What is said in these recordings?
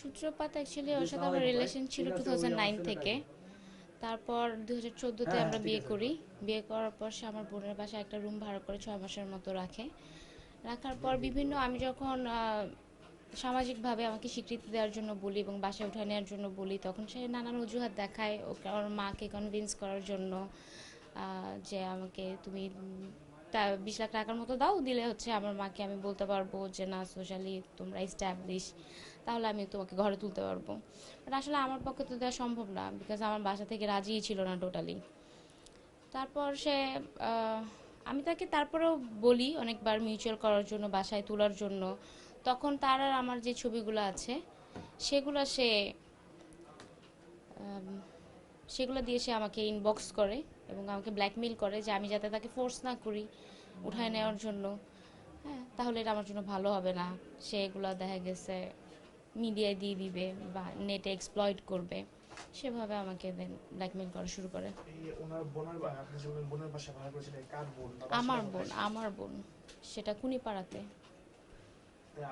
সূত্রপাত অ্যাকচুয়ালি ওর সাথে আমার রিলেশন ছিল টু থেকে। তারপর দু হাজার চোদ্দোতে হ্যাঁ, আমরা বিয়ে করি। বিয়ে করার পর সে আমার বোনের বাসায় একটা রুম ভাড়া করে ছয় মাসের মতো রাখে। রাখার পর বিভিন্ন আমি যখন সামাজিকভাবে আমাকে স্বীকৃতি দেওয়ার জন্য বলি এবং বাসায় উঠে নেওয়ার জন্য বলি তখন সে নানান অজুহাত দেখায় ওকে ওর মাকে কনভিন্স করার জন্য যে আমাকে তুমি তা বিশ লাখ টাকার মতো দাও, দিলে হচ্ছে আমার মাকে আমি বলতে পারব যে, না সোশ্যালি তোমরা এস্টাবলিশ তাহলে আমি তোমাকে ঘরে তুলতে পারব। বাট আসলে আমার পক্ষে তো দেওয়া সম্ভব না বিকজ আমার বাসা থেকে রাজিই ছিল না টোটালি তারপর সে আমি তাকে তারপরেও বলি অনেকবার মিউচুয়াল করার জন্য, বাসায় তোলার জন্য। তখন তার আর আমার যে ছবিগুলো আছে, সেগুলো সে সেগুলো দিয়ে সে আমাকে ইনবক্স করে। এবং আমাকে ব্ল্যাকমেল করে যে আমি যাতে তাকে ফোর্স না করি উঠায় নেওয়ার জন্য। হ্যাঁ তাহলে এটা আমার জন্য ভালো হবে না। সে এগুলো দেখা গেছে মিডিয়ায় দিয়ে দিবে বা নেটে এক্সপ্লয়েড করবে। সেভাবে আমাকে দেন ব্ল্যাকমেল করা শুরু করে। আমার বোন আমার বোন। সেটা কুনিপাড়াতে। মানে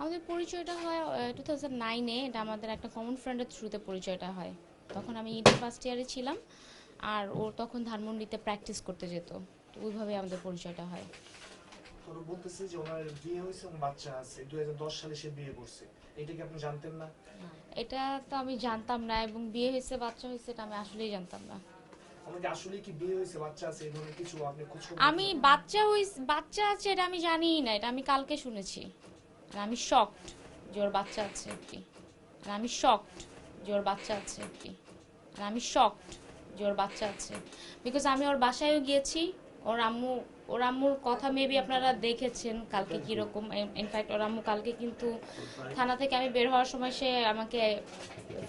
আমাদের পরিচয়টা হয় টু থাউজেন্ড নাইনে এটা আমাদের একটা কমন ফ্রেন্ডের থ্রুতে পরিচয়টা হয়। তখন আমি ইন্টার ফার্স্ট ইয়ারে ছিলাম আর ও তখন ধানমন্ডিতে প্র্যাকটিস করতে যেত। তো ওইভাবে আমাদের পরিচয়টা হয়। ওরা বলতেছে যে ওনার বিয়ে হয়েছে এবং বাচ্চা আছে দুই সালে সে বিয়ে করছে। এটা কি আপনি জানতেন না? এটা তো আমি জানতাম না এবং বিয়ে হয়েছে বাচ্চা হয়েছে এটা আমি আসলেই জানতাম না। আমি বাচ্চা বাচ্চা আছে এটা আমি জানিই না এটা আমি কালকে শুনেছি। আর আমি শকড যে ওর বাচ্চা আছে একটি আর আমি শকড যে ওর বাচ্চা আছে আর আমি শকড যে ওর বাচ্চা আছে। বিকজ আমি ওর বাসায়ও গিয়েছি, ওর আম্মু, ওর আম্মুর কথা মেবি আপনারা দেখেছেন কালকে কীরকম। ইনফ্যাক্ট ওর আম্মু কালকে কিন্তু থানা থেকে আমি বের হওয়ার সময় সে আমাকে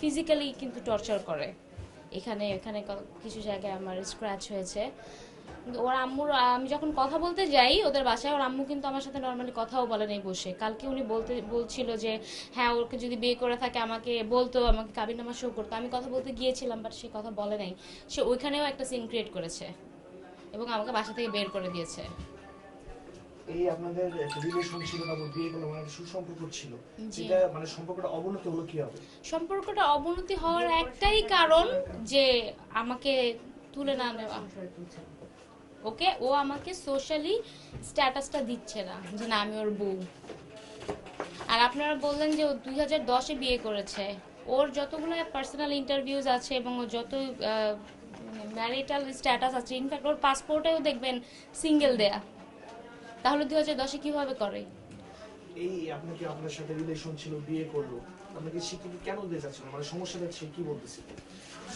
ফিজিক্যালি কিন্তু টর্চার করে। এখানে এখানে কিছু জায়গায় আমার স্ক্র্যাচ হয়েছে। ওর আম্মুর আমি যখন কথা বলতে যাই ওদের বাসায় ওর আম্মু কিন্তু আমার সাথে নর্মালি কথাও বলে নেই বসে। কালকে উনি বলতে বলছিল যে হ্যাঁ ওকে যদি বিয়ে করে থাকে আমাকে বলতো আমাকে কাবিনামা শো করতো। আমি কথা বলতে গিয়েছিলাম বাট সে কথা বলে নাই। সে ওইখানেও একটা সিন ক্রিয়েট করেছে এবং আমাকে বাসা থেকে বের করে দিয়েছে। এই আপনাদের রিলেশন ছিল তারপর বিয়ে করল মানে সুসম্পর্ক ছিল। এটা মানে সম্পর্কটা অবনতি হলো কি হবে সম্পর্কটা অবনতি হওয়ার একটাই কারণ যে আমাকে তুলে না নেওয়া। ওকে? ও আমাকে সোশ্যালি স্ট্যাটাসটা দিচ্ছে না যে না আমি ওর বউ। আর আপনারা বললেন যে ও দুই হাজার দশে বিয়ে করেছে। ওর যতগুলো পার্সোনাল ইন্টারভিউজ আছে এবং ওর যত ম্যারিটাল স্ট্যাটাস আছে ইনফ্যাক্ট ওর পাসপোর্টেও দেখবেন সিঙ্গেল দেয়া। তাহলে দুই হাজার দশে কীভাবে করে? এই আপনাকে আপনার সাথে রিলেশন ছিল বিয়ে করল। আপনাকে স্বীকৃতি কেন দিতে চাচ্ছিল মানে সমস্যাটা সে কি বলতেছিল?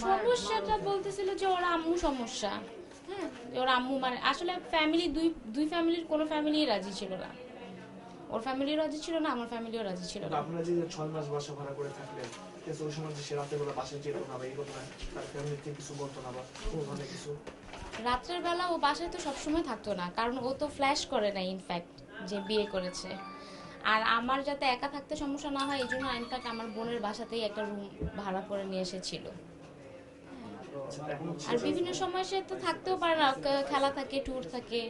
সমস্যাটা বলতেছিল যে ওর আম্মু সমস্যা। হ্যাঁ ওর আম্মু মানে আসলে ফ্যামিলি দুই দুই ফ্যামিলির কোনো ফ্যামিলি রাজি ছিল না। ওর ফ্যামিলিও রাজি ছিল না আমার ফ্যামিলিও রাজি ছিল না। আপনারা যে ছয় মাস বাসা ভাড়া করে থাকলেন আছে, ওই সময় যে সে রাতের বেলা বাসায় যেত না বা এই ঘটনা তার ফ্যামিলি থেকে কিছু বলতো না বা কোনো ধরনের কিছু? রাত্রের বেলা ও বাসায় তো সবসময় থাকতো না কারণ ও তো ফ্ল্যাশ করে না ইনফ্যাক্ট যে বিয়ে করেছে। আর আমার যাতে একা থাকতে সমস্যা না হয় এই জন্য ইনফ্যাক্ট আমার বোনের বাসাতেই একটা রুম ভাড়া করে নিয়ে এসেছিল। আর বিভিন্ন সময় সে তো থাকতেও পারে না খেলা থাকে ট্যুর থাকে।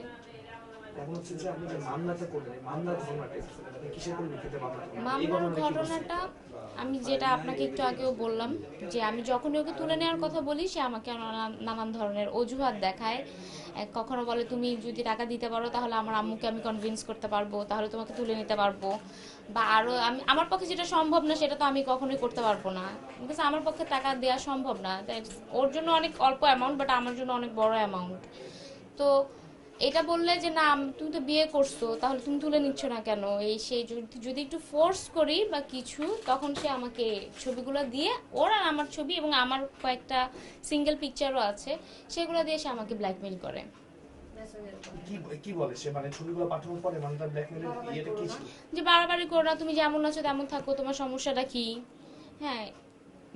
এখন হচ্ছে যে আপনি যে মামলাটা করলেন মামলার ঘটনাটা আপনি কিসের পরিপ্রেক্ষিতে মামলা মামলার ঘটনাটা কি বলছে? ঘটনাটা আমি যেটা আপনাকে একটু আগেও বললাম যে আমি যখনই ওকে তুলে নেওয়ার কথা বলি সে আমাকে নানান- ধরনের অজুহাত দেখায়। কখনো বলে তুমি যদি টাকা দিতে পারো তাহলে আমার আম্মুকে আমি কনভিন্স করতে পারব তাহলে তোমাকে তুলে নিতে পারব। বা আরও আমি আমার পক্ষে যেটা সম্ভব না সেটা তো আমি কখনোই করতে পারব না। বিকজ আমার পক্ষে টাকা দেওয়া সম্ভব না। তাই ওর জন্য অনেক অল্প অ্যামাউন্ট বাট আমার জন্য অনেক বড় অ্যামাউন্ট তো এটা বললে যে না তুমি তো বিয়ে করছ তাহলে তুমি তুলে নিচ্ছ না কেন? এই সেই যদি- একটু ফোর্স করি বা কিছু তখন সে আমাকে ছবিগুলো দিয়ে ওর আর আমার ছবি এবং আমার কয়েকটা সিঙ্গেল পিকচারও আছে সেগুলো দিয়ে সে আমাকে ব্ল্যাকমেল করে। সে? মানে মানে যে বাড়াবাড়ি করো না তুমি যেমন আছো তেমন থাকো তোমার সমস্যাটা কি? হ্যাঁ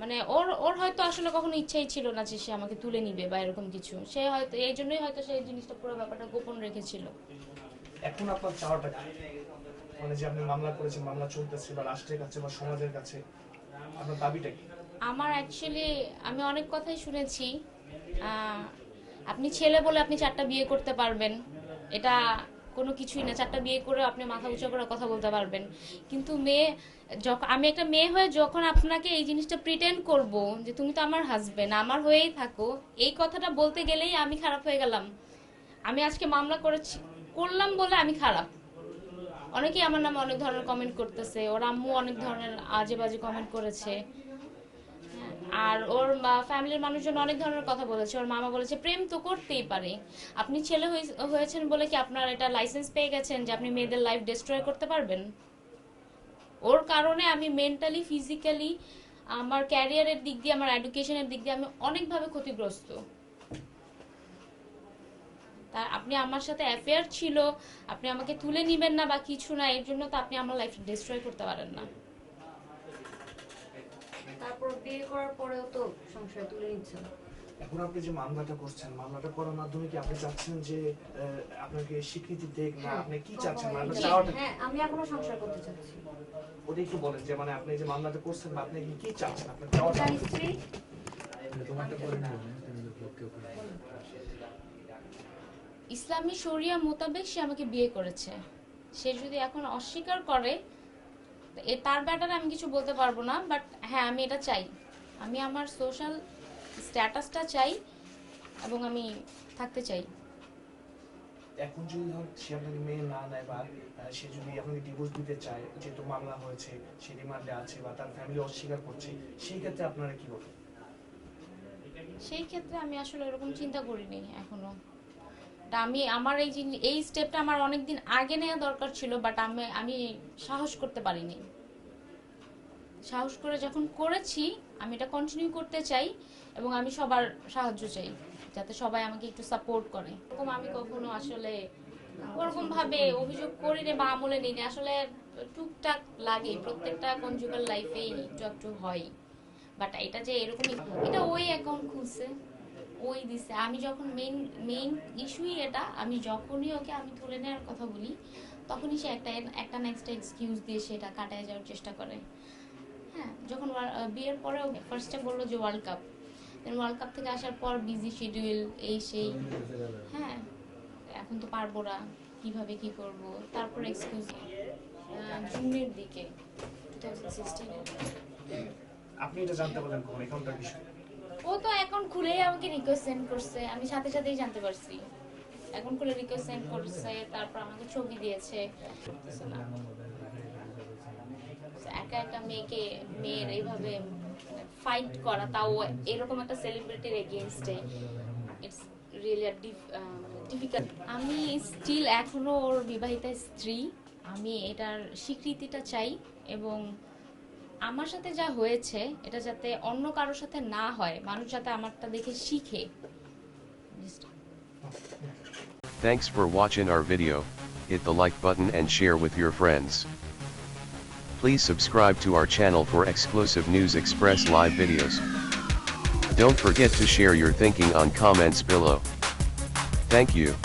মানে ওর ওর হয়তো আসলে কখনো ইচ্ছাই ছিল না যে সে আমাকে তুলে নিবে বা এরকম কিছু। সে হয়তো এই জন্যই হয়তো সেই জিনিসটা পুরো ব্যাপারটা গোপন রেখেছিল। এখন আপনার চাওয়াটা কি? মানে যে আপনি মামলা করেছেন মামলা চলতেছে বা রাষ্ট্রের কাছে বা সমাজের কাছে আপনার দাবিটা কি? আমার অ্যাকচুয়ালি আমি অনেক কথাই শুনেছি। আপনি ছেলে বলে আপনি চারটা বিয়ে করতে পারবেন। এটা কোনো কিছুই না। চারটা বিয়ে করে আপনি মাথা উঁচু করে কথা বলতে পারবেন। কিন্তু মেয়ে যখন আমি একটা মেয়ে হয়ে যখন আপনাকে এই জিনিসটা প্রিটেন্ড করব যে তুমি তো আমার হাজবেন্ড আমার হয়েই থাকো, এই কথাটা বলতে গেলেই আমি খারাপ হয়ে গেলাম। আমি আজকে মামলা করেছি করলাম বলে আমি খারাপ। অনেকেই আমার নামে অনেক ধরনের কমেন্ট করতেছে, ওর আম্মু অনেক ধরনের আজে বাজে কমেন্ট করেছে। আর ওর ফ্যামিলির মানুষজন অনেক ধরনের কথা বলেছে। ওর মামা বলেছে, প্রেম তো করতেই পারে। আপনি ছেলে হয়ে- হয়েছেন বলে কি আপনার এটা লাইসেন্স পেয়ে গেছেন যে আপনি মেয়েদের লাইফ ডিস্ট্রয় করতে পারবেন? ওর কারণে আমি মেন্টালি ফিজিক্যালি আমার ক্যারিয়ারের দিক দিয়ে, আমার এডুকেশনের দিক দিয়ে আমি অনেকভাবে ক্ষতিগ্রস্ত। তা আপনি আমার সাথে অ্যাফেয়ার ছিল, আপনি আমাকে তুলে নিবেন না বা কিছু না, এর জন্য তো আপনি আমার লাইফ ডিস্ট্রয় করতে পারেন না তারপর বিয়ে করার পরেও তো সংসারে তুলে নিচ্ছেন এখন আপনি যে মামলাটা করছেন মামলাটা করার মাধ্যমে কি আপনি চাচ্ছেন যে আপনাকে স্বীকৃতি দেখ না? হ্যাঁ, আপনি কি চাচ্ছেন? মানে চাওয়াটা হ্যাঁ আমি এখনও সংসার করতে চাচ্ছি। ওটা একটু বলেন যে মানে আপনি যে মামলাটা করছেন বা আপনি কি কি চাচ্ছেন? আপনার চাওয়াটা তার কি? স্ত্রী। ইসলামী শরিয়া মোতাবেক সে আমাকে বিয়ে করেছে। সে যদি এখন অস্বীকার করে তার ব্যাটারে আমি কিছু বলতে পারব না বাট হ্যাঁ আমি এটা চাই। আমি আমার সোশ্যাল স্ট্যাটাসটা চাই এবং আমি থাকতে চাই। এখন যদি ধর সে আপনাকে মেয়ে না নেয় বা সে যদি আপনাকে ডিভোর্স দিতে চায় যেহেতু মামলা হয়েছে সে রিমান্ডে আছে বা তার ফ্যামিলি অস্বীকার করছে সেই ক্ষেত্রে আপনারা কি করবেন? সেই ক্ষেত্রে আমি আসলে এরকম চিন্তা করিনি এখনও। তা আমি আমার এই এই স্টেপটা আমার অনেকদিন আগে নেওয়া দরকার ছিল বাট আমি আমি সাহস করতে পারিনি। সাহস করে যখন করেছি, আমি এটা কন্টিনিউ করতে চাই এবং আমি সবার সাহায্য চাই, যাতে সবাই আমাকে একটু সাপোর্ট করে। এরকম আমি কখনো আসলে ওরকম ভাবে অভিযোগ করিনি বা আমলে নিই আসলে টুকটাক লাগে, প্রত্যেকটা কনজুগাল লাইফেই একটু একটু হয়। বাট এটা যে এরকমই, এটা ওই অ্যাকাউন্ট খুলছে, ওই দিছে। আমি যখন মেইন মেইন ইস্যুই এটা, আমি যখনই ওকে আমি তুলে নেওয়ার কথা বলি, তখনই সে একটা একটা না একটা এক্সকিউজ দিয়ে সেটা কাটায় যাওয়ার চেষ্টা করে। হ্যাঁ যখন বিয়ের পরে ফার্স্টে বলল যে ওয়ার্ল্ড কাপ ওয়ার্ল্ড কাপ থেকে আসার পর বিজি শিডিউল এই সেই হ্যাঁ এখন তো পারব না কীভাবে কি করব তারপর এক্সকিউজ জুনের দিকে আপনি এটা জানতে পারলেন কখন এখানকার বিষয় ও তো অ্যাকাউন্ট খুলেই আমাকে রিকোয়েস্ট সেন্ড করছে আমি সাথে সাথেই জানতে পারছি। এখন খুলে রিকোয়েস্ট সেন্ড করছে তারপর আমাকে ছবি দিয়েছে। না। একা একা মেয়েকে মেয়ের এইভাবে ফাইট করা তাও এরকম একটা সেলিব্রিটির এগেনস্টে ইটস রিয়েলি ডিফিকাল্ট আমি স্টিল এখনও ওর বিবাহিতা স্ত্রী। আমি এটার স্বীকৃতিটা চাই এবং আমার সাথে যা হয়েছে এটা যাতে অন্য কারোর সাথে না হয় মানুষ যাতে আমারটা দেখে শিখে। Thanks for watching our video, hit the like button and share with your friends. Please subscribe to our channel for exclusive News Express live videos. Don't forget to share your thinking on comments below. Thank you.